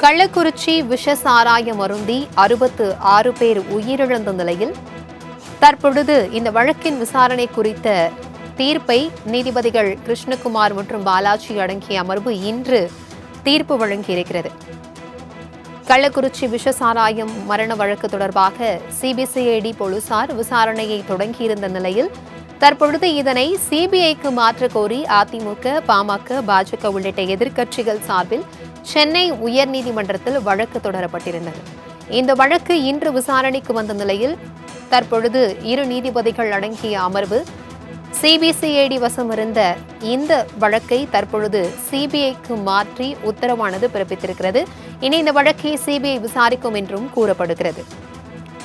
கள்ளக்குறிச்சி விஷ சாராயம் அருந்தி அறுபத்து ஆறு பேர் உயிரிழந்த நிலையில் தற்பொழுது இந்த வழக்கின் விசாரணை குறித்த தீர்ப்பை நீதிபதிகள் கிருஷ்ணகுமார் மற்றும் பாலாஜி அடங்கிய அமர்வு இன்று தீர்ப்பு வழங்கியிருக்கிறது கள்ளக்குறிச்சி விஷ சாராயம் மரண வழக்கு தொடர்பாக சிபிசிஐடி போலீசார் விசாரணையை தொடங்கியிருந்த நிலையில் தற்பொழுது இதனை சிபிஐக்கு மாற்ற கோரி அதிமுக பாமக பாஜக உள்ளிட்ட எதிர்க்கட்சிகள் சார்பில் சென்னை உயர்நீதிமன்றத்தில் வழக்கு தொடரப்பட்டிருந்தது. இந்த வழக்கு இன்று விசாரணைக்கு வந்த நிலையில் தற்பொழுது இரு நீதிபதிகள் அடங்கிய அமர்வு சிபிசிஐடி வசம் இருந்த இந்த வழக்கை தற்பொழுது சிபிஐக்கு மாற்றி உத்தரவானது பிறப்பித்திருக்கிறது. இனி இந்த வழக்கை சிபிஐ விசாரிக்கும் என்றும் கூறப்படுகிறது.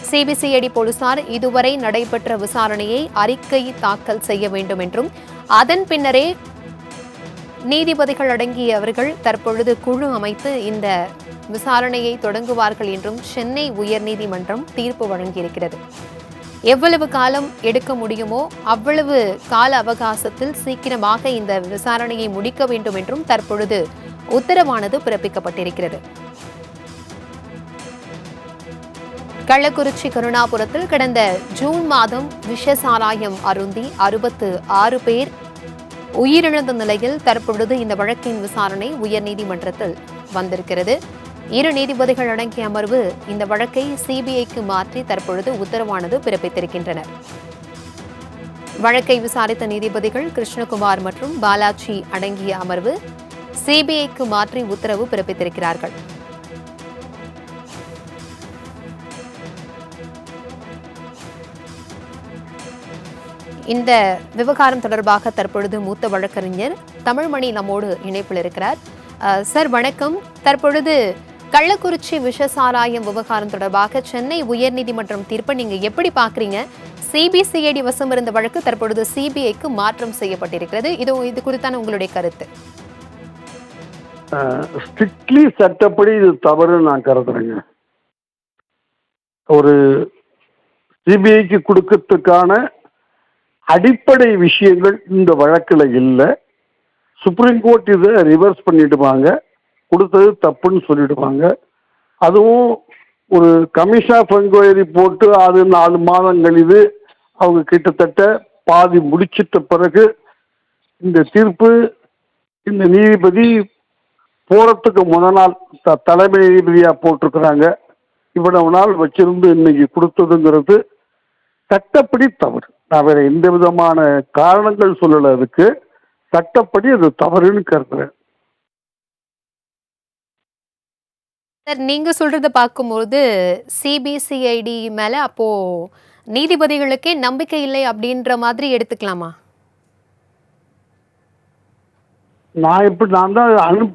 சிபிசிஐடி போலீசார் இதுவரை நடைபெற்ற விசாரணையை அறிக்கை தாக்கல் செய்ய வேண்டும் என்றும் அதன் பின்னரே நீதிபதிகள் அடங்கிய அவர்கள் தற்பொழுது குழு அமைத்து இந்த விசாரணையை தொடங்குவார்கள் என்றும் சென்னை உயர்நீதிமன்றம் தீர்ப்பு வழங்கியிருக்கிறது. எவ்வளவு காலம் எடுக்க முடியுமோ அவ்வளவு கால அவகாசத்தில் சீக்கிரமாக இந்த விசாரணையை முடிக்க வேண்டும் என்றும் தற்பொழுது உத்தரவானது பிறப்பிக்கப்பட்டிருக்கிறது. கள்ளக்குறிச்சி கருணாபுரத்தில் கடந்த ஜூன் மாதம் விஷ சாராயம் அருந்தி அறுபத்து ஆறு பேர் உயிரிழந்த நிலையில் தற்பொழுது இந்த வழக்கின் விசாரணை உயர்நீதிமன்றத்தில் வந்திருக்கிறது. இரு நீதிபதிகள் அடங்கிய அமர்வு இந்த வழக்கை சிபிஐக்கு மாற்றி தற்பொழுது உத்தரவானது பிறப்பித்திருக்கின்றனர். வழக்கை விசாரித்த நீதிபதிகள் கிருஷ்ணகுமார் மற்றும் பாலாஜி அடங்கிய அமர்வு சிபிஐக்கு மாற்றி உத்தரவு பிறப்பித்திருக்கிறார்கள். இந்த விவகாரம் தொடர்பாக தற்பொழுது மூத்த வழக்கறிஞர் தமிழ்மணி நம்மோடு இணைப்பில் இருக்கிறார். சார் வணக்கம். தற்பொழுது கள்ளக்குறிச்சி விஷ சாராயம் விவகாரம் தொடர்பாக சென்னை உயர்நீதிமன்றம் தீர்ப்பை நீங்க எப்படி பாக்குறீங்க சிபிசிஐடி வசம் இருந்த வழக்கு தற்பொழுது சிபிஐக்கு மாற்றம் செய்யப்பட்டிருக்கிறது. இது இது குறித்தான உங்களுடைய கருத்து. ஸ்ட்ரிக்ட்லி சட்டப்படி இது தவறுன்னு நான் கருதுறேங்க. ஒரு சிபிஐக்கு கொடுக்கறதுக்கான அடிப்படை விஷயங்கள் இந்த வழக்கில் இல்லை. சுப்ரீம் கோர்ட் இதை ரிவர்ஸ் பண்ணிடுவாங்க. கொடுத்தது தப்புன்னு சொல்லிடுவாங்க. அதுவும் ஒரு கமிஷன் ஆஃப் என்கொயரி போட்டு அது நாலு மாதம் கழிவு அவங்க கிட்டத்தட்ட பாதி முடிச்சிட்ட பிறகு இந்த தீர்ப்பு இந்த நீதிபதி போகிறதுக்கு முத நாள் த- தலைமை நீதிபதியாக போட்டிருக்கிறாங்க. இவ்வளவு நாள் வச்சிருந்து இன்னைக்கு கொடுத்ததுங்கிறது சட்டப்படி தவறு. நான் வேற எந்த விதமான காரணங்கள் சொல்லல அதுக்கு. சட்டப்படி அது தவறுன்னு கருதுறேன். சார் நீங்க சொல்றத பார்க்கும்போது சிபிசிஐடி மேல அப்போ நீதிபதிகளுக்கே நம்பிக்கை இல்லை அப்படின்ற மாதிரி எடுத்துக்கலாமா? நான் இப்படி நான் தான் அனு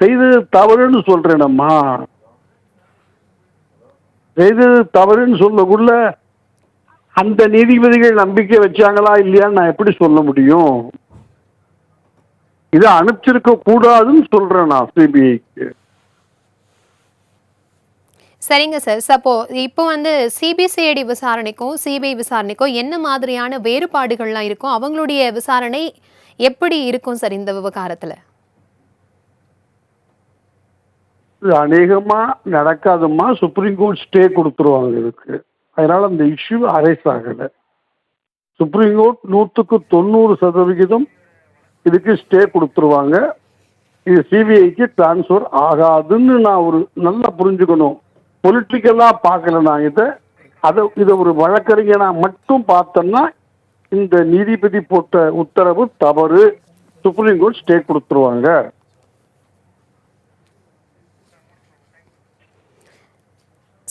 செய்தது தவறுன்னு சொல்றேனம்மா. செய்தது தவறுன்னு சொல்லக்குள்ள அந்த நீதிபதிகள் நம்பிக்கை வச்சாங்களா இல்லையான்னு நான் எப்படி சொல்ல முடியும்? இதை அனுப்பிச்சிருக்க கூடாதுன்னு சொல்றேன் நான் சிபிஐக்கு. சரிங்க சார். சப்போ இப்போ வந்து சிபிசிஐடி விசாரணைக்கும் சிபிஐ விசாரணைக்கும் என்ன மாதிரியான வேறுபாடுகள்லாம் இருக்கும் அவங்களுடைய விசாரணை எப்படி இருக்கும் சார் இந்த விவகாரத்துல? இது அநேகமா நடக்காதம்மா. சுப்ரீம் கோர்ட் ஸ்டே கொடுத்துருவாங்க இதுக்கு. அதனால் அந்த இஷ்யூ அரைஸ் ஆகலை. சுப்ரீம் கோர்ட் நூற்றுக்கு தொண்ணூறு சதவிகிதம் இதுக்கு ஸ்டே கொடுத்துருவாங்க. இது சிபிஐக்கு டிரான்ஸ்ஃபர் ஆகாதுன்னு நான் ஒரு நல்லா புரிஞ்சுக்கணும். பொலிட்டிக்கலாக பார்க்கல நான் இதை. அதை இதை ஒரு வழக்கறிஞனாக மட்டும் பார்த்தேன்னா இந்த நீதிபதி போட்ட உத்தரவு தவறு. சுப்ரீம் கோர்ட் ஸ்டே கொடுத்துருவாங்க.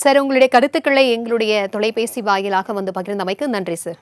சார் உங்களுடைய கருத்துக்களை எங்களுடைய தொலைபேசி வாயிலாக வந்து பகிர்ந்தமைக்கு நன்றி சார்.